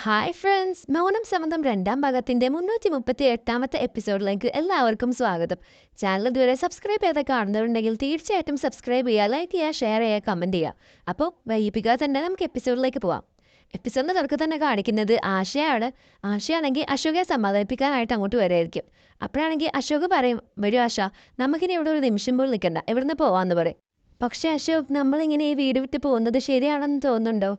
Hi friends മൗനം സംബന്ധം രണ്ടാം ഭാഗത്തിന്റെ മുന്നൂറ്റി മുപ്പത്തി എട്ടാമത്തെ എപ്പിസോഡിലേക്ക് എല്ലാവർക്കും സ്വാഗതം. ചാനൽ ഇതുവരെ സബ്സ്ക്രൈബ് ചെയ്ത് കാണുന്നവരുണ്ടെങ്കിൽ തീർച്ചയായിട്ടും സബ്സ്ക്രൈബ് ചെയ്യുക ലൈക്ക് ചെയ്യുക ഷെയർ ചെയ്യുക കമന്റ് ചെയ്യുക. അപ്പോൾ വൈകിപ്പിക്കാതെ തന്നെ നമുക്ക് എപ്പിസോഡിലേക്ക് പോവാം. എപ്പിസോഡിന്റെ തുടക്കം തന്നെ കാണിക്കുന്നത് ആശയാണ്. ആശയാണെങ്കിൽ അശോകയെ സമാധാനിപ്പിക്കാനായിട്ട് അങ്ങോട്ട് വരായിരിക്കും. അപ്പോഴാണെങ്കിൽ അശോക് പറയും വരൂ ആശ നമുക്കിനി ഇവിടെ ഒരു നിമിഷം പോലും നിൽക്കണ്ട. ഇവിടുന്ന് പോവാന്ന് പറയും. പക്ഷേ അശോക് നമ്മളിങ്ങനെ ഈ വീട് വിട്ട് പോകുന്നത് ശരിയാണെന്ന് തോന്നുന്നുണ്ടോ?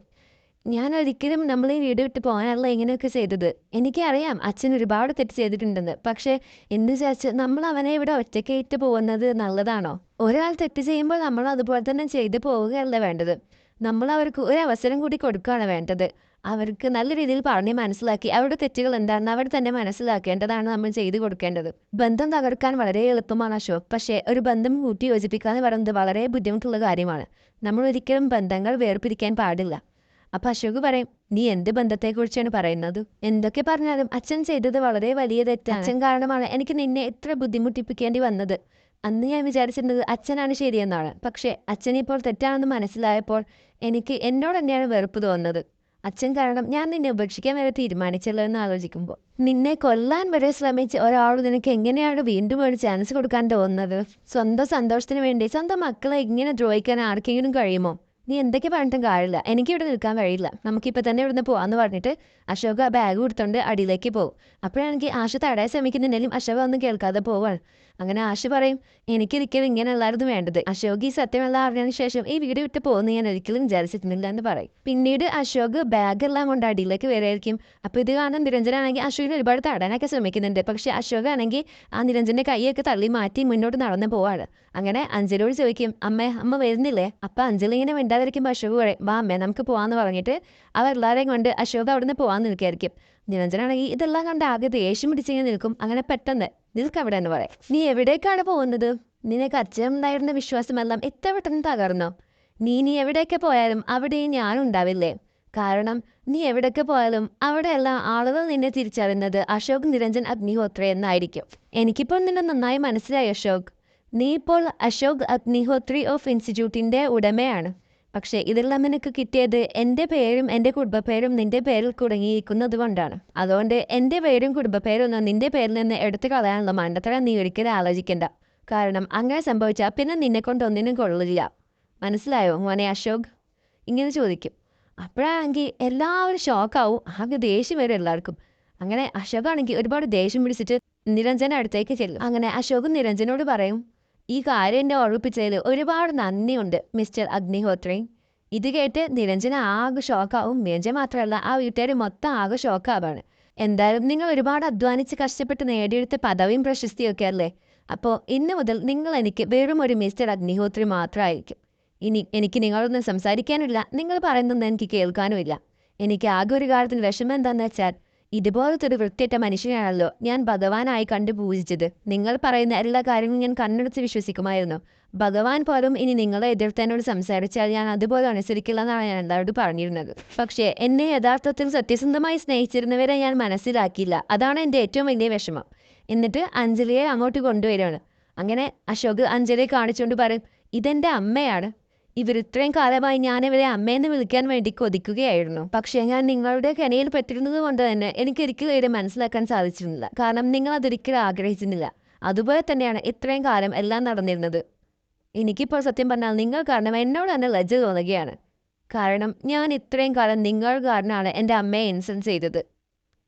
ഞാൻ ഒരിക്കലും നമ്മൾ ഈ വീട് വിട്ട് പോകാനല്ല ഇങ്ങനെയൊക്കെ ചെയ്തത്. എനിക്കറിയാം അച്ഛൻ ഒരുപാട് തെറ്റ് ചെയ്തിട്ടുണ്ടെന്ന്. പക്ഷേ എന്ന് വിചാരിച്ച് നമ്മൾ അവനെ ഇവിടെ ഒറ്റയ്ക്കായിട്ട് പോകുന്നത് നല്ലതാണോ? ഒരാൾ തെറ്റ് ചെയ്യുമ്പോൾ നമ്മൾ അതുപോലെ തന്നെ ചെയ്തു പോവുകയല്ല വേണ്ടത്. നമ്മൾ അവർക്ക് ഒരു അവസരം കൂടി കൊടുക്കുകയാണ് വേണ്ടത്. അവർക്ക് നല്ല രീതിയിൽ പറഞ്ഞ് മനസ്സിലാക്കി അവരുടെ തെറ്റുകൾ എന്താണെന്ന് അവർ തന്നെ മനസ്സിലാക്കേണ്ടതാണ് നമ്മൾ ചെയ്തു കൊടുക്കേണ്ടത്. ബന്ധം തകർക്കാൻ വളരെ എളുപ്പമാണ് അശോക്. പക്ഷേ ഒരു ബന്ധം കൂട്ടി യോജിപ്പിക്കുക എന്ന് പറയുന്നത് വളരെ ബുദ്ധിമുട്ടുള്ള കാര്യമാണ്. നമ്മൾ ഒരിക്കലും ബന്ധങ്ങൾ വേർപിരിക്കാൻ പാടില്ല. അപ്പൊ അശോക് പറയും നീ എന്ത് ബന്ധത്തെക്കുറിച്ചാണ് പറയുന്നത്? എന്തൊക്കെ പറഞ്ഞാലും അച്ഛൻ ചെയ്തത് വളരെ വലിയ തെറ്റ്. അച്ഛൻ കാരണമാണ് എനിക്ക് നിന്നെ എത്ര ബുദ്ധിമുട്ടിപ്പിക്കേണ്ടി വന്നത്. അന്ന് ഞാൻ വിചാരിച്ചിരുന്നത് അച്ഛനാണ് ശരിയെന്നാണ്. പക്ഷേ അച്ഛനിപ്പോൾ തെറ്റാണെന്ന് മനസ്സിലായപ്പോൾ എനിക്ക് എന്നോട് തന്നെയാണ് വെറുപ്പ് തോന്നുന്നത്. അച്ഛൻ കാരണം ഞാൻ നിന്നെ ഉപേക്ഷിക്കാൻ വരെ തീരുമാനിച്ചല്ലോ എന്ന് ആലോചിക്കുമ്പോൾ. നിന്നെ കൊല്ലാൻ വരെ ശ്രമിച്ച ഒരാൾ നിനക്ക് എങ്ങനെയാണ് വീണ്ടും ഒരു ചാൻസ് കൊടുക്കാൻ തോന്നുന്നത്? സ്വന്തം സന്തോഷത്തിന് വേണ്ടി സ്വന്തം മക്കളെ ഇങ്ങനെ ദ്രോഹിക്കാൻ ആർക്കെങ്കിലും കഴിയുമോ? നീ എന്തൊക്കെ പറഞ്ഞിട്ടും കാര്യമില്ല. എനിക്ക് ഇവിടെ നിൽക്കാൻ കഴിയില്ല നമുക്കിപ്പോൾ തന്നെ ഇവിടുന്ന് പോവാന്ന് പറഞ്ഞിട്ട് അശോക ബാഗ് കൊടുത്തോണ്ട് അടിയിലേക്ക് പോകും. അപ്പോഴാണെങ്കിൽ ആശ തടയാൻ ശ്രമിക്കുന്നുണ്ടെങ്കിലും അശോക ഒന്നും കേൾക്കാതെ പോവാണ്. അങ്ങനെ ആശ പറയും എനിക്കൊരിക്കലും ഇങ്ങനെ അല്ലായിരുന്നു വേണ്ടത്. അശോക് ഈ സത്യമെല്ലാം അറിഞ്ഞതിന് ശേഷം ഈ വീട് വിട്ട് പോകുന്ന ഞാൻ ഒരിക്കലും വിചാരിച്ചിരുന്നില്ല എന്ന് പറയും. പിന്നീട് അശോക് ബാഗ് എല്ലാം കൊണ്ട് അടിയിലേക്ക് വരായിരിക്കും അപ്പോൾ ഇത് കാരണം നിരഞ്ജനാണെങ്കിൽ അശോകിനെ ഒരുപാട് തടാനൊക്കെ ശ്രമിക്കുന്നുണ്ട്. പക്ഷെ അശോക് ആണെങ്കിൽ ആ നിരഞ്ജന്റെ കൈയൊക്കെ തള്ളി മാറ്റി മുന്നോട്ട് നടന്നു പോവാണ്. അങ്ങനെ അഞ്ജലിയോട് ചോദിക്കും അമ്മ അമ്മ വരുന്നില്ലേ? അപ്പം അഞ്ജലി ഇങ്ങനെ മിണ്ടാതിരിക്കുമ്പോൾ അശോക് പറയും വാ അമ്മേ നമുക്ക് പോവാന്ന് പറഞ്ഞിട്ട് അവരെല്ലാവരെയും കൊണ്ട് അശോക് അവിടുന്ന് പോവാൻ നിൽക്കായിരിക്കും നിരഞ്ജനാണെങ്കിൽ ഇതെല്ലാം കണ്ട് ആകെ ദേഷ്യം പിടിച്ചിങ്ങനെ നിൽക്കും. അങ്ങനെ പെട്ടെന്ന് നിൽക്കവിടെ എന്ന് പറയാം. നീ എവിടേക്കാണ് പോകുന്നത്? നിനക്ക് അച്ഛനുണ്ടായിരുന്ന വിശ്വാസമെല്ലാം എത്ര പെട്ടെന്ന് തകർന്നോ? നീ നീ എവിടെയൊക്കെ പോയാലും അവിടെ ഞാനുണ്ടാവില്ലേ കാരണം നീ എവിടെയൊക്കെ പോയാലും അവിടെയെല്ലാം ആളുകൾ നിന്നെ തിരിച്ചറിയുന്നത് അശോക് നിരഞ്ജൻ അഗ്നിഹോത്ര എന്നായിരിക്കും എനിക്കിപ്പോൾ നിന്നെ നന്നായി മനസ്സിലായി അശോക്. നീ ഇപ്പോൾ അശോക് അഗ്നിഹോത്രി ഓഫ് ഇൻസ്റ്റിറ്റ്യൂട്ടിന്റെ ഉടമയാണ്. പക്ഷേ ഇതെല്ലാം നിനക്ക് കിട്ടിയത് എന്റെ പേരും എന്റെ കുടുംബപ്പേരും നിന്റെ പേരിൽ കുടുങ്ങിയിരിക്കുന്നത് കൊണ്ടാണ്. അതുകൊണ്ട് എന്റെ പേരും കുടുംബപ്പേരൊന്നും നിന്റെ പേരിൽ നിന്ന് എടുത്തു കളയാനുള്ള മണ്ടത്തരം നീ ഒരിക്കലും ആലോചിക്കണ്ട. കാരണം അങ്ങനെ സംഭവിച്ചാൽ പിന്നെ നിന്നെ കൊണ്ട് ഒന്നിനും കൊള്ളില്ല. മനസ്സിലായോ മോനെ അശോക്? ഇങ്ങനെ ചോദിക്കും. അപ്പോഴാണെങ്കിൽ എല്ലാവരും ഷോക്കാവും. ആകെ ദേഷ്യം വരും എല്ലാവർക്കും. അങ്ങനെ അശോകാണെങ്കിൽ ഒരുപാട് ദേഷ്യം പിടിച്ചിട്ട് നിരഞ്ജന അടുത്തേക്ക് ചെല്ലും. അങ്ങനെ അശോകും നിരഞ്ജനോട് പറയും ഈ കാര്യം എന്നെ ഓർമ്മിപ്പിച്ചതിൽ ഒരുപാട് നന്ദിയുണ്ട് മിസ്റ്റർ അഗ്നിഹോത്രി. ഇത് കേട്ട് നിരഞ്ജന ആകെ ഷോക്കാവും. നിരഞ്ജൻ മാത്രമല്ല ആ വീട്ടുകാർ മൊത്തം ആകെ ഷോക്കാവാണ്. എന്തായാലും നിങ്ങൾ ഒരുപാട് അധ്വാനിച്ച് കഷ്ടപ്പെട്ട് നേടിയെടുത്ത പദവിയും പ്രശസ്തിയും ഒക്കെ അല്ലേ? അപ്പോൾ ഇന്ന് മുതൽ നിങ്ങൾ എനിക്ക് വെറും ഒരു മിസ്റ്റർ അഗ്നിഹോത്രി മാത്രമായിരിക്കും. ഇനി എനിക്ക് നിങ്ങളൊന്നും സംസാരിക്കാനില്ല. നിങ്ങൾ പറയുന്നൊന്നും എനിക്ക് കേൾക്കാനുമില്ല. എനിക്ക് ആകെ ഒരു കാര്യത്തിൽ വിഷമം എന്താണെന്ന് വെച്ചാൽ ഇതുപോലത്തെ ഒരു വൃത്തിയറ്റ മനുഷ്യനാണല്ലോ ഞാൻ ഭഗവാനായി കണ്ടു പൂജിച്ചത് നിങ്ങൾ പറയുന്ന എല്ലാ കാര്യങ്ങളും ഞാൻ കണ്ണെടുത്ത് വിശ്വസിക്കുമായിരുന്നു. ഭഗവാൻ പോലും ഇനി നിങ്ങളെ എതിർത്തതിനോട് സംസാരിച്ചാൽ ഞാൻ അതുപോലെ അനുസരിക്കില്ല എന്നാണ് ഞാൻ എന്തായാലും പറഞ്ഞിരുന്നത്. പക്ഷേ എന്നെ യഥാർത്ഥത്തിൽ സത്യസന്ധമായി സ്നേഹിച്ചിരുന്നവരെ ഞാൻ മനസ്സിലാക്കിയില്ല. അതാണ് എന്റെ ഏറ്റവും വലിയ വിഷമം. എന്നിട്ട് അഞ്ജലിയെ അങ്ങോട്ട് കൊണ്ടുവരികയാണ്. അങ്ങനെ അശോക് അഞ്ജലിയെ കാണിച്ചുകൊണ്ട് പറയും ഇതെന്റെ അമ്മയാണ്. ഇവർ ഇത്രയും കാലമായി ഞാൻ ഇവരെ അമ്മയെന്ന് വിളിക്കാൻ വേണ്ടി കൊതിക്കുകയായിരുന്നു. പക്ഷേ ഞാൻ നിങ്ങളുടെ കെനയിൽ പെട്ടിരുന്നത് കൊണ്ട് തന്നെ എനിക്ക് ഒരിക്കലും ഇവരെ മനസ്സിലാക്കാൻ സാധിച്ചിരുന്നില്ല. കാരണം നിങ്ങൾ അതൊരിക്കലും ആഗ്രഹിച്ചിരുന്നില്ല. അതുപോലെ തന്നെയാണ് ഇത്രയും കാലം എല്ലാം നടന്നിരുന്നത്. എനിക്കിപ്പോൾ സത്യം പറഞ്ഞാൽ നിങ്ങൾ കാരണം എന്നോട് തന്നെ ലജ്ജ തോന്നുകയാണ്. കാരണം ഞാൻ ഇത്രയും കാലം നിങ്ങൾ കാരണമാണ് എന്റെ അമ്മയെ ഇൻസൾട്ട് ചെയ്തത്.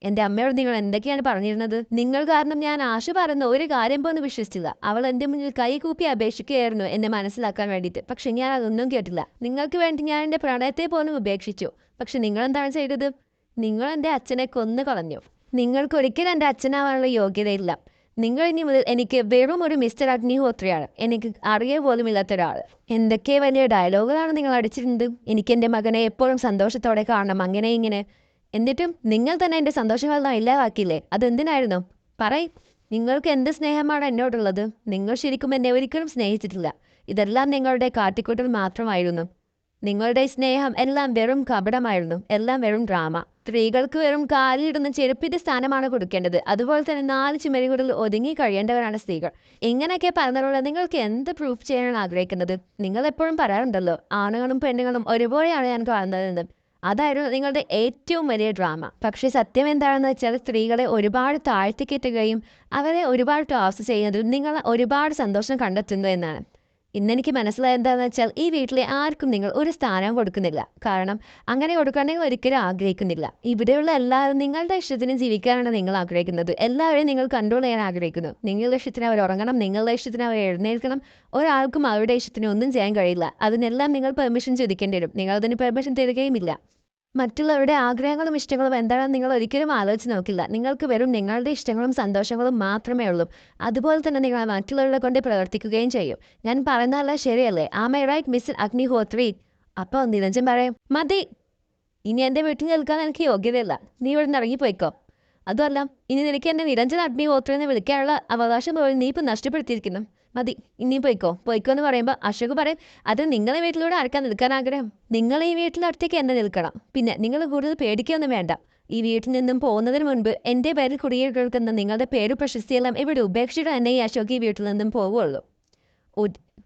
എന്റെ അമ്മയോട് നിങ്ങൾ എന്തൊക്കെയാണ് പറഞ്ഞിരുന്നത്? നിങ്ങൾ കാരണം ഞാൻ ആശ പറയുന്ന ഒരു കാര്യം പോലും വിശ്വസിച്ചില്ല. അവൾ എന്റെ മുന്നിൽ കൈ കൂപ്പി അപേക്ഷിക്കുകയായിരുന്നു എന്നെ മനസ്സിലാക്കാൻ വേണ്ടിയിട്ട്. പക്ഷെ ഞാൻ അതൊന്നും കേട്ടില്ല. നിങ്ങൾക്ക് വേണ്ടി ഞാൻ എന്റെ പ്രണയത്തെ പോലും ഉപേക്ഷിച്ചു. പക്ഷെ നിങ്ങൾ എന്താണ് ചെയ്തത്? നിങ്ങൾ എന്റെ അച്ഛനെ കൊന്നു കളഞ്ഞു. നിങ്ങൾക്ക് ഒരിക്കലും എന്റെ അച്ഛനാവാനുള്ള യോഗ്യതയില്ല. നിങ്ങൾ ഇനി മുതൽ എനിക്ക് വെറും ഒരു മിസ്റ്റർ അഗ്നിഹോത്രയാണ്. എനിക്ക് അറിയ പോലും ഇല്ലാത്ത ഒരാൾ. എന്തൊക്കെ വലിയ ഡയലോഗുകളാണ് നിങ്ങൾ അടിച്ചിരുന്നത്? എനിക്ക് എന്റെ മകനെ എപ്പോഴും സന്തോഷത്തോടെ കാണണം. അങ്ങനെ ഇങ്ങനെ. എന്നിട്ടും നിങ്ങൾ തന്നെ എന്റെ സന്തോഷമെല്ലാം ഇല്ലാതാക്കിയില്ലേ? അതെന്തിനായിരുന്നു? പറയ്. നിങ്ങൾക്ക് എന്ത് സ്നേഹമാണ് എന്നോടുള്ളത്? നിങ്ങൾ ശരിക്കും എന്നെ ഒരിക്കലും സ്നേഹിച്ചിട്ടില്ല. ഇതെല്ലാം നിങ്ങളുടെ കാട്ടിക്കൂട്ടൽ മാത്രമായിരുന്നു. നിങ്ങളുടെ സ്നേഹം എല്ലാം വെറും കപടമായിരുന്നു. എല്ലാം വെറും ഡ്രാമ സ്ത്രീകൾക്ക് വെറും കാലിലിടുന്ന ചെരുപ്പിന്റെ സ്ഥാനമാണ് കൊടുക്കേണ്ടത്. അതുപോലെ തന്നെ നാല് ചുമരുകളിൽ ഒതുങ്ങി കഴിയേണ്ടവരാണ് സ്ത്രീകൾ. ഇങ്ങനെയൊക്കെ പറഞ്ഞതുകൊണ്ട് നിങ്ങൾക്ക് എന്ത് പ്രൂഫ് ചെയ്യാനാണ് ആഗ്രഹിക്കുന്നത്? നിങ്ങൾ എപ്പോഴും പറയാറുണ്ടല്ലോ ആണുങ്ങളും പെണ്ണുങ്ങളും ഒരുപോലെയാണ് ഞാൻ കാണുന്നതെന്ന്. അതായിരുന്നു നിങ്ങളുടെ ഏറ്റവും വലിയ ഡ്രാമ പക്ഷേ സത്യം എന്താണെന്ന് വെച്ചാൽ സ്ത്രീകളെ ഒരുപാട് താഴ്ത്തിക്കെട്ടുകയും അവരെ ഒരുപാട് ടോസ് ചെയ്യുന്നതും നിങ്ങൾ ഒരുപാട് സന്തോഷം കണ്ടെത്തുന്നു എന്നാണ്. ഇന്നെനിക്ക് മനസ്സിലായ എന്താണെന്ന് വെച്ചാൽ ഈ വീട്ടിലെ ആർക്കും നിങ്ങൾ ഒരു സ്ഥാനം കൊടുക്കുന്നില്ല. കാരണം അങ്ങനെ കൊടുക്കാൻ നിങ്ങൾ ഒരിക്കലും ആഗ്രഹിക്കുന്നില്ല. ഇവിടെയുള്ള എല്ലാവരും നിങ്ങളുടെ ഇഷ്ടത്തിന് ജീവിക്കാനാണ് നിങ്ങൾ ആഗ്രഹിക്കുന്നത്. എല്ലാവരെയും നിങ്ങൾ കൺട്രോൾ ചെയ്യാൻ ആഗ്രഹിക്കുന്നു. നിങ്ങളുടെ ഇഷ്ടത്തിന് അവർ ഉറങ്ങണം നിങ്ങളുടെ ഇഷ്ടത്തിന് അവർ എഴുന്നേൽക്കണം. ഒരാൾക്കും അവരുടെ ഇഷ്ടത്തിന് ഒന്നും ചെയ്യാൻ കഴിയില്ല. അതിനെല്ലാം നിങ്ങൾ പെർമിഷൻ ചോദിക്കേണ്ടി വരും. നിങ്ങൾ അതിന് പെർമിഷൻ തരികയുമില്ല. മറ്റുള്ളവരുടെ ആഗ്രഹങ്ങളും ഇഷ്ടങ്ങളും എന്താണെന്ന് നിങ്ങൾ ഒരിക്കലും ആലോചിച്ച് നോക്കില്ല. നിങ്ങൾക്ക് വെറും നിങ്ങളുടെ ഇഷ്ടങ്ങളും സന്തോഷങ്ങളും മാത്രമേ ഉള്ളൂ. അതുപോലെ തന്നെ നിങ്ങൾ മറ്റുള്ളവരെ കൊണ്ട് പ്രവർത്തിക്കുകയും ചെയ്യും. ഞാൻ പറയുന്നതല്ല ശരിയല്ലേ? ആമ റൈറ്റ് മിസ് അഗ്നിഹോത്രി അപ്പോൾ നിരഞ്ജൻ പറയും മതി. ഇനി എന്റെ വീട്ടിൽ നിൽക്കാൻ എനിക്ക് യോഗ്യതയില്ല. നീ ഇവിടെ നിന്ന് ഇറങ്ങിപ്പോയിക്കോ. അതുമല്ല ഇനി നിനക്ക് എന്നെ നിരഞ്ജൻ അഗ്നിഹോത്രി എന്ന് വിളിക്കാനുള്ള അവകാശം പോലും നീ ഇപ്പം നഷ്ടപ്പെടുത്തിയിരിക്കുന്നു. മതി. ഇനി പോയിക്കോ. പോയിക്കോ എന്ന് പറയുമ്പോൾ അശോക് പറയും അത് നിങ്ങളെ വീട്ടിലൂടെ ആർക്കാൻ നിൽക്കാൻ ആഗ്രഹം? നിങ്ങൾ ഈ വീട്ടിലടുത്തേക്ക് എന്നെ നിൽക്കണം. പിന്നെ നിങ്ങൾ കൂടുതൽ പേടിക്കുകയൊന്നും വേണ്ട. ഈ വീട്ടിൽ നിന്നും പോകുന്നതിന് മുൻപ് എന്റെ പേരിൽ കുടിയേറ്റെടുക്കുന്ന നിങ്ങളുടെ പേര് പ്രശസ്തിയെല്ലാം ഇവിടെ ഉപേക്ഷിച്ചിട്ട് തന്നെ ഈ അശോക് ഈ വീട്ടിൽ നിന്നും പോവുകയുള്ളൂ. ഒ-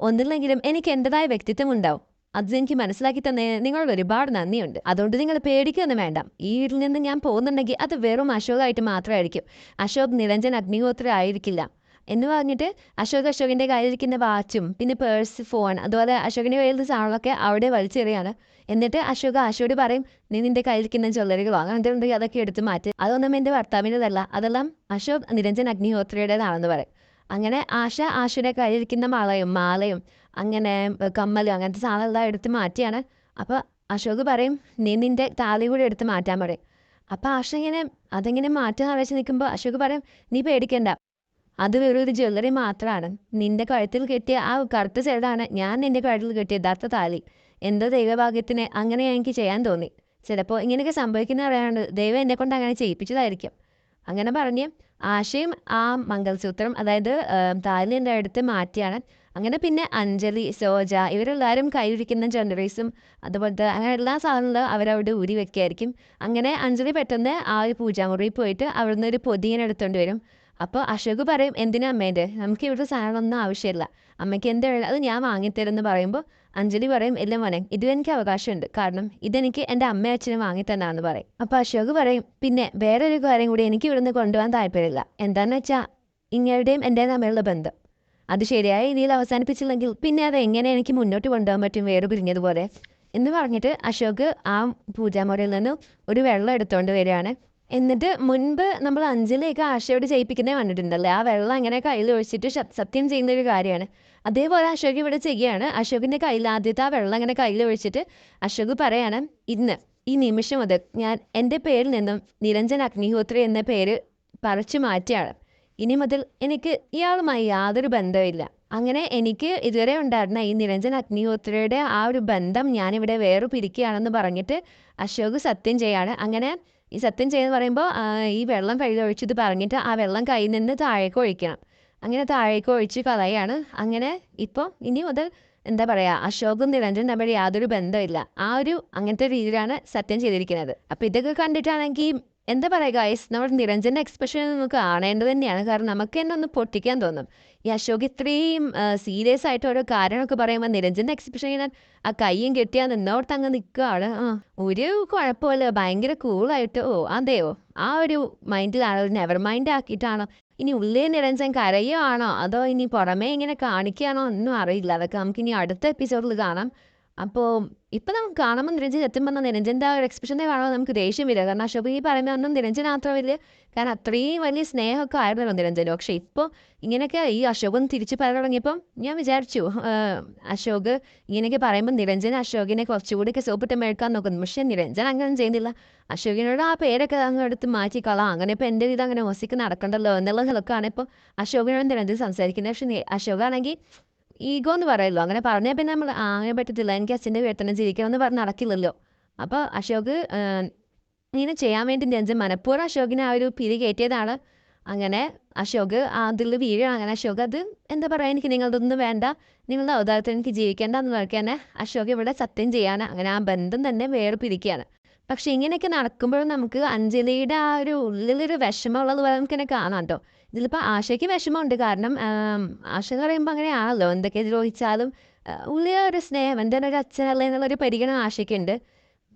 ഒന്നില്ലെങ്കിലും എനിക്ക് എന്റെതായ വ്യക്തിത്വം ഉണ്ടാവും. അത് എനിക്ക് മനസ്സിലാക്കി തന്നെ നിങ്ങളോട് ഒരുപാട് നന്ദിയുണ്ട്. അതുകൊണ്ട് നിങ്ങൾ പേടിക്കുകയൊന്നും വേണ്ട. ഈ വീട്ടിൽ നിന്ന് ഞാൻ പോകുന്നുണ്ടെങ്കിൽ അത് വെറും അശോകായിട്ട് മാത്രമായിരിക്കും. അശോക് നിരഞ്ജൻ അഗ്നിഹോത്ര ആയിരിക്കില്ല. എന്ന് പറഞ്ഞിട്ട് അശോക് അശോകിന്റെ കയ്യിലിരിക്കുന്ന വാച്ചും പിന്നെ പേഴ്സ് ഫോൺ അതുപോലെ അശോകിന്റെ കയ്യിൽ സാധനങ്ങളൊക്കെ അവിടെ വലിച്ചെറിയാണ്. എന്നിട്ട് അശോക് അശോട് പറയും നീ നിന്റെ കയ്യിലിരിക്കുന്ന ജ്വല്ലറികളോ അങ്ങനത്തെ ഉണ്ടെങ്കിൽ അതൊക്കെ എടുത്ത് മാറ്റി. അതൊന്നും എന്റെ ഭർത്താവിന്റെതല്ല അതെല്ലാം അശോക് നിരഞ്ജൻ അഗ്നിഹോത്രയുടേതാണെന്ന് പറയും. അങ്ങനെ ആശ ആശയുടെ കയ്യിലിരിക്കുന്ന മാളയും മാലയും അങ്ങനെ കമ്മലും അങ്ങനത്തെ സാധനമെല്ലാം എടുത്ത് മാറ്റിയാണ്. അപ്പോൾ അശോക് പറയും നീ നിന്റെ താലി കൂടി എടുത്ത് മാറ്റാൻ പറയും. അപ്പോൾ ആശ ഇങ്ങനെ അതെങ്ങനെ മാറ്റാൻ ആലോചിച്ച് നിൽക്കുമ്പോൾ അശോക് പറയും നീ പേടിക്കണ്ട. അത് വെറും ഒരു ജ്വല്ലറി മാത്രമാണ് നിന്റെ കഴുത്തിൽ കെട്ടിയ ആ കറുത്ത ചെറുതാണ് ഞാൻ നിന്റെ കഴുത്തിൽ കെട്ടിയ യഥാർത്ഥ താലി. എന്തോ ദൈവഭാഗ്യത്തിന് അങ്ങനെ എനിക്ക് ചെയ്യാൻ തോന്നി. ചിലപ്പോൾ ഇങ്ങനെയൊക്കെ സംഭവിക്കുന്ന അറിയാണ്ട് ദൈവം എന്നെ കൊണ്ട് അങ്ങനെ ചെയ്യിപ്പിച്ചതായിരിക്കും. അങ്ങനെ പറഞ്ഞ് ആശയും ആ മംഗൾസൂത്രം അതായത് താലി എന്റെ അടുത്ത് മാറ്റിയാണ്. അങ്ങനെ പിന്നെ അഞ്ജലി സോജ ഇവരെല്ലാവരും കയ്യിലിരിക്കുന്ന ജ്വല്ലറീസും അതുപോലത്തെ അങ്ങനെ എല്ലാ സാധനങ്ങളും അവരവിടെ ഊരി വെക്കുകയായിരിക്കും അങ്ങനെ അഞ്ജലി പെട്ടെന്ന് ആ ഒരു പൂജാമുറിയിൽ പോയിട്ട് അവിടുന്ന് ഒരു പൊതിയനെടുത്തോണ്ട് വരും. അപ്പോൾ അശോക് പറയും എന്തിനാ അമ്മേന്റെ നമുക്ക് ഇവിടുത്തെ സാധനങ്ങളൊന്നും ആവശ്യമില്ല. അമ്മയ്ക്ക് എന്താ വേണം അത് ഞാൻ വാങ്ങിത്തരുമെന്ന് പറയുമ്പോൾ അഞ്ജലി പറയും ഇല്ല മോനെ ഇത് എനിക്ക് അവകാശമുണ്ട്. കാരണം ഇതെനിക്ക് എന്റെ അമ്മയും അച്ഛനും വാങ്ങിത്തന്നാന്ന് പറയും. അപ്പോൾ അശോക് പറയും പിന്നെ വേറൊരു കാര്യം കൂടി എനിക്ക് ഇവിടുന്ന് കൊണ്ടുപോകാൻ താല്പര്യമില്ല. എന്താണെന്ന് വെച്ചാൽ ഇങ്ങയുടെയും എന്റെ തമ്മിലുള്ള ബന്ധം. അത് ശരിയായ രീതിയിൽ അവസാനിപ്പിച്ചില്ലെങ്കിൽ പിന്നെ അത് എങ്ങനെ എനിക്ക് മുന്നോട്ട് കൊണ്ടുപോകാൻ പറ്റും? വേറെ പിരിഞ്ഞതുപോലെ. എന്ന് പറഞ്ഞിട്ട് അശോക് ആ പൂജാമുറിയിൽ നിന്നും ഒരു വെള്ളം എടുത്തുകൊണ്ട് വരികയാണ്. എന്നിട്ട് മുൻപ് നമ്മൾ അഞ്ജലിയൊക്കെ ആശയോട് ചെയ്യിപ്പിക്കുന്നത് കണ്ടിട്ടുണ്ടല്ലേ? ആ വെള്ളം അങ്ങനെ കയ്യിൽ ഒഴിച്ചിട്ട് സത്യം ചെയ്യുന്ന ഒരു കാര്യമാണ്. അതേപോലെ അശോക് ഇവിടെ ചെയ്യുകയാണ്. അശോകിന്റെ കയ്യിൽ ആദ്യത്തെ ആ വെള്ളം അങ്ങനെ കയ്യിൽ ഒഴിച്ചിട്ട് അശോക് പറയാണ് ഇന്ന് ഈ നിമിഷം മുതൽ ഞാൻ എന്റെ പേരിൽ നിന്നും നിരഞ്ജൻ അഗ്നിഹോത്രി എന്ന പേര് പറിച്ചു മാറ്റിയാണ്. ഇനി മുതൽ എനിക്ക് ഇയാളുമായി യാതൊരു ബന്ധവുമില്ല. അങ്ങനെ എനിക്ക് ഇതുവരെ ഉണ്ടായിരുന്ന ഈ നിരഞ്ജൻ അഗ്നിഹോത്രിയുടെ ആ ഒരു ബന്ധം ഞാനിവിടെ വേറെ പിരിക്കുകയാണെന്ന് പറഞ്ഞിട്ട് അശോക് സത്യം ചെയ്യാണ്. അങ്ങനെ ഈ സത്യം ചെയ്യുന്ന പറയുമ്പോൾ ഈ വെള്ളം കഴുകി ഒഴിച്ചത് പറഞ്ഞിട്ട് ആ വെള്ളം കയ്യിൽ നിന്ന് താഴേക്ക് ഒഴിക്കണം. അങ്ങനെ താഴേക്ക് ഒഴിച്ച് കളയാണ്. അങ്ങനെ ഇപ്പോൾ ഇനി മുതൽ എന്താ പറയുക അശോകും നിരഞ്ജനും തമ്മിൽ യാതൊരു ബന്ധമില്ല ആ ഒരു അങ്ങനത്തെ രീതിയിലാണ് സത്യം ചെയ്തിരിക്കുന്നത്. അപ്പോൾ ഇതൊക്കെ കണ്ടിട്ടാണെങ്കിൽ എന്താ പറയുക ഗൈസ് നമ്മുടെ നിരഞ്ജന്റെ എക്സ്പ്രഷൻ നമുക്ക് കാണേണ്ടത് തന്നെയാണ്. കാരണം നമുക്ക് തന്നെ ഒന്ന് പൊട്ടിക്കാൻ തോന്നും. ഈ അശോക് ഇത്രയും സീരിയസ് ആയിട്ട് ഓരോ കാര്യങ്ങളൊക്കെ പറയുമ്പോൾ നിരഞ്ജന്റെ എക്സ്പ്രഷൻ ഞാൻ ആ കയ്യും കെട്ടിയാൽ നിന്നോടത്ത് അങ്ങ് നിൽക്കുകയാണ് ആ ഒരു കുഴപ്പമില്ല. ഭയങ്കര കൂളായിട്ട് ഓ അതെയോ? ആ ഒരു മൈൻഡിലാണ് നെവർ മൈൻഡ് ആക്കിയിട്ടാണോ. ഇനി ഉള്ളേ നിരഞ്ജൻ കരയുവാണോ? അതോ ഇനി പുറമേ ഇങ്ങനെ കാണിക്കുകയാണോ? ഒന്നും അറിയില്ല. അതൊക്കെ നമുക്ക് ഇനി അടുത്ത എപ്പിസോഡിൽ കാണാം. അപ്പോൾ ഇപ്പം നമുക്ക് കാണുമ്പോൾ നിരഞ്ജൻ സത്യം പറഞ്ഞാൽ നിരഞ്ജന്റെ ആ ഒരു എക്സ്പ്രഷനെ കാണുമ്പോൾ നമുക്ക് ദേഷ്യം വരിക. കാരണം അശോക് ഈ പറയുന്ന ഒന്നും നിരഞ്ജൻ അത്ര വലിയ കാരണം അത്രയും വലിയ സ്നേഹമൊക്കെ ആയിരുന്നല്ലോ നിരഞ്ജന്. പക്ഷെ ഇപ്പോൾ ഇങ്ങനെയൊക്കെ ഈ അശോകൻ തിരിച്ചു പറയാൻ തുടങ്ങിയപ്പം ഞാൻ വിചാരിച്ചു അശോക് ഇങ്ങനെയൊക്കെ പറയുമ്പോൾ നിരഞ്ജൻ അശോകിനെ കുറച്ചുകൂടിയൊക്കെ സോപ്പിട്ട് മേൽക്കാൻ നോക്കുന്നു. പക്ഷെ നിരഞ്ജൻ അങ്ങനെ ചെയ്യുന്നില്ല. അശോകിനോട് ആ പേരൊക്കെ അങ്ങ് എടുത്ത് മാറ്റിക്കോളാം അങ്ങനെ ഇപ്പോൾ എന്റെ ഇത് അങ്ങനെ ഒസിക്ക് നടക്കണ്ടല്ലോ എന്നുള്ള നിലക്കാണ് ഇപ്പോൾ അശോകിനോട് നിരഞ്ജൻ സംസാരിക്കുന്നത്. പക്ഷെ അശോകാണെങ്കിൽ ഈഗോ എന്ന് പറയുമല്ലോ അങ്ങനെ പറഞ്ഞാൽ പിന്നെ നമ്മൾ ആ, അങ്ങനെ പറ്റത്തില്ല. എനിക്ക് അച്ഛന്റെ വീട്ടിൽ തന്നെ ജീവിക്കണമെന്ന് പറഞ്ഞ് നടക്കില്ലല്ലോ. അപ്പോൾ അശോക് ഇങ്ങനെ ചെയ്യാൻ വേണ്ടി രഞ്ജൻ മനഃപൂർവം അശോകിനെ ആ ഒരു പിരി കയറ്റിയതാണ്. അങ്ങനെ അശോക് അതിൽ വീഴുകയാണ്. അങ്ങനെ അശോക് അത് എന്താ പറയുക എനിക്ക് നിങ്ങളതൊന്നും വേണ്ട. നിങ്ങളുടെ അവതാരത്തിൽ എനിക്ക് ജീവിക്കേണ്ട എന്ന് പറഞ്ഞാൽ തന്നെ അശോക് ഇവിടെ സത്യം ചെയ്യാണ്. അങ്ങനെ ആ ബന്ധം തന്നെ വേറെ പിരിക്കുകയാണ് പക്ഷെ ഇങ്ങനെയൊക്കെ നടക്കുമ്പോഴും നമുക്ക് അഞ്ജലിയുടെ ആ ഒരു ഉള്ളിലൊരു വിഷമമുള്ളത് പോലെ നമുക്കിനെ കാണാം കേട്ടോ. ഇതിലിപ്പോൾ ആശയ്ക്ക് വിഷമമുണ്ട്. കാരണം ആശ എന്ന് പറയുമ്പോൾ അങ്ങനെയാണല്ലോ. എന്തൊക്കെ ദ്രോഹിച്ചാലും ഉള്ളിലെ ഒരു സ്നേഹം എന്റെ ഒരു അച്ഛനല്ലേ എന്നുള്ളൊരു പരിഗണന ആശയ്ക്കുണ്ട്.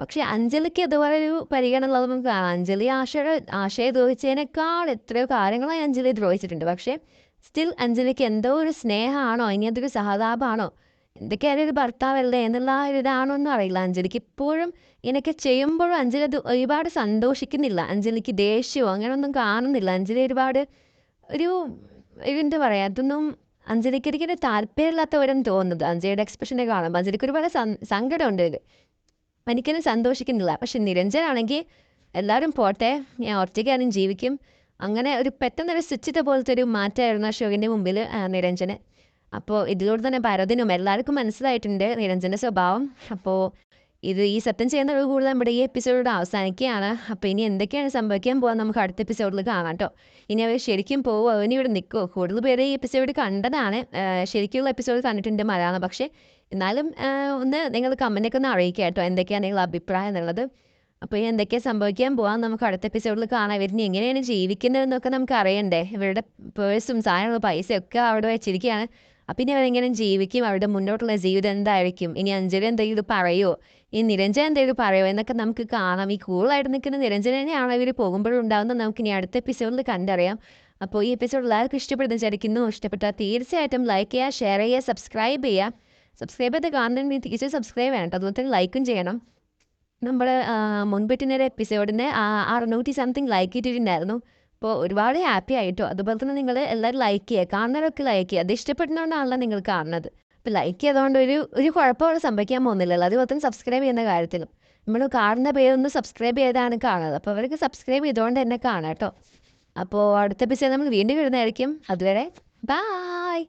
പക്ഷേ അഞ്ജലിക്ക് ഇതുപോലെ ഒരു പരിഗണന ഉള്ളത് നമുക്ക് കാണാം. അഞ്ജലി ആശയുടെ ആശയെ ദ്രോഹിച്ചതിനേക്കാൾ എത്രയോ കാര്യങ്ങളായി അഞ്ജലി ദ്രോഹിച്ചിട്ടുണ്ട്. പക്ഷേ സ്റ്റിൽ അഞ്ജലിക്ക് എന്തോ ഒരു സ്നേഹമാണോ? ഇനി അതൊരു സഹതാപമാണോ? എന്തൊക്കെയായാലും ഒരു ഭർത്താവല്ലേ എന്നുള്ള ഒരു ഇതാണോ ഒന്നും അറിയില്ല. അഞ്ജലിക്ക് ഇപ്പോഴും ഇങ്ങനെയൊക്കെ ചെയ്യുമ്പോഴും അഞ്ജലി അത് ഒരുപാട് സന്തോഷിക്കുന്നില്ല. അഞ്ജലിക്ക് ദേഷ്യമോ അങ്ങനെയൊന്നും കാണുന്നില്ല. അഞ്ജലി ഒരുപാട് ഒരു ഒരു എന്താ പറയുക അതൊന്നും അഞ്ജലിക്ക് ഒരിക്കലും താല്പര്യമില്ലാത്തവരെന്ന് തോന്നുന്നത്. അഞ്ജലിയുടെ എക്സ്പ്രഷനെ കാണുമ്പോൾ അഞ്ജലിക്ക് ഒരുപാട് സങ്കടം സങ്കടമുണ്ട് ഇത് എനിക്കൊന്നും സന്തോഷിക്കുന്നില്ല. പക്ഷെ നിരഞ്ജനാണെങ്കിൽ എല്ലാവരും പോട്ടെ ഞാൻ ഒറ്റയ്ക്കാരും ജീവിക്കും. അങ്ങനെ ഒരു പെട്ടെന്നൊരു സ്വിച്ചിട്ട പോലത്തെ ഒരു മാറ്റമായിരുന്നു അശോകിന്റെ മുമ്പിൽ നിരഞ്ജന്. അപ്പോൾ ഇതിലൂടെ തന്നെ ഭരതിനും എല്ലാവർക്കും മനസ്സിലായിട്ടുണ്ട് നിരഞ്ജന്റെ സ്വഭാവം. അപ്പോൾ ഇത് ഈ സത്യം ഒരു കൂടുതൽ നമ്മുടെ ഈ എപ്പിസോഡ് അവസാനിക്കുകയാണ്. അപ്പോൾ ഇനി എന്തൊക്കെയാണ് സംഭവിക്കാൻ പോകാൻ നമുക്ക് അടുത്ത എപ്പിസോഡിൽ കാണാം കേട്ടോ ഇനി അവർ ശരിക്കും പോവോ? അവന് ഇവിടെ നിൽക്കുമോ കൂടുതൽ പേര് ഈ എപ്പിസോഡ് കണ്ടതാണ്. ശരിക്കുള്ള എപ്പിസോഡ് കണ്ടിട്ടുണ്ട് മലയാളം. പക്ഷേ എന്നാലും ഒന്ന് നിങ്ങൾ കമന്റൊക്കെ ഒന്ന് അറിയിക്കുക കേട്ടോ എന്തൊക്കെയാണ് നിങ്ങളുടെ അഭിപ്രായം എന്നുള്ളത്. അപ്പോൾ ഇനി എന്തൊക്കെയാണ് സംഭവിക്കാൻ പോകാൻ നമുക്ക് അടുത്ത എപ്പിസോഡിൽ കാണാം. ഇവരിനി എങ്ങനെയാണ് ജീവിക്കുന്നതെന്നൊക്കെ നമുക്ക് അറിയണ്ടേ? ഇവരുടെ പേഴ്സും സാധനങ്ങളും പൈസയൊക്കെ അവിടെ വെച്ചിരിക്കുകയാണ്. ഇനി അവരെങ്ങനെ ജീവിക്കും? അവരുടെ മുന്നോട്ടുള്ള ജീവിതം എന്തായിരിക്കും? ഇനി അഞ്ജലി എന്തെങ്കിലും പറയുമോ ഈ നിരഞ്ജൻ എന്തെങ്കിലും പറയുമോ എന്നൊക്കെ നമുക്ക് കാണാം. ഈ കൂളായിട്ട് നിൽക്കുന്ന നിരഞ്ജനെയാണ് ഇവർ പോകുമ്പോഴും ഉണ്ടാകുന്നത് നമുക്ക് ഇനി അടുത്ത എപ്പിസോഡിൽ കണ്ടറിയാം. അപ്പോൾ ഈ എപ്പിസോഡ് എല്ലാവർക്കും ഇഷ്ടപ്പെടുന്ന വിചാരിക്കുന്നു. ഇഷ്ടപ്പെട്ടാൽ തീർച്ചയായിട്ടും ലൈക്ക് ചെയ്യുക ഷെയർ ചെയ്യുക സബ്സ്ക്രൈബ് ചെയ്യുക. സബ്സ്ക്രൈബ് ചെയ്ത് കാണുന്നുണ്ടെങ്കിൽ തിരിച്ച് സബ്സ്ക്രൈബ് ചെയ്യണം അതുപോലെ തന്നെ ലൈക്കും ചെയ്യണം. നമ്മൾ മുൻപിട്ടുന്നൊരു എപ്പിസോഡിന് അറുന്നൂറ്റി സംതിങ് ലൈക്ക് ഇട്ടിട്ടുണ്ടായിരുന്നു. അപ്പോൾ ഒരുപാട് ഹാപ്പി ആയിട്ടോ. അതുപോലെ തന്നെ നിങ്ങൾ എല്ലാവരും ലൈക്ക് ചെയ്യുക. കാണുന്നവരൊക്കെ ലൈക്ക് ചെയ്യുക. അത് ഇഷ്ടപ്പെടുന്നതുകൊണ്ടാണല്ലോ നിങ്ങൾ കാണുന്നത്. അപ്പോൾ ലൈക്ക് ചെയ്തുകൊണ്ട് ഒരു ഒരു കുഴപ്പമവിടെ സംഭവിക്കാൻ പോകുന്നില്ലല്ലോ. അതുപോലെ തന്നെ സബ്സ്ക്രൈബ് ചെയ്യുന്ന കാര്യത്തിലും. നമ്മൾ കാണുന്ന പേരൊന്ന് സബ്സ്ക്രൈബ് ചെയ്താണ് കാണുന്നത്. അപ്പോൾ അവർക്ക് സബ്സ്ക്രൈബ് ചെയ്തുകൊണ്ട് തന്നെ കാണാം കേട്ടോ. അപ്പോൾ അടുത്ത എപ്പിസോഡ് നമ്മൾ വീണ്ടും വരുന്നതായിരിക്കും. അതുവരെ ബായ്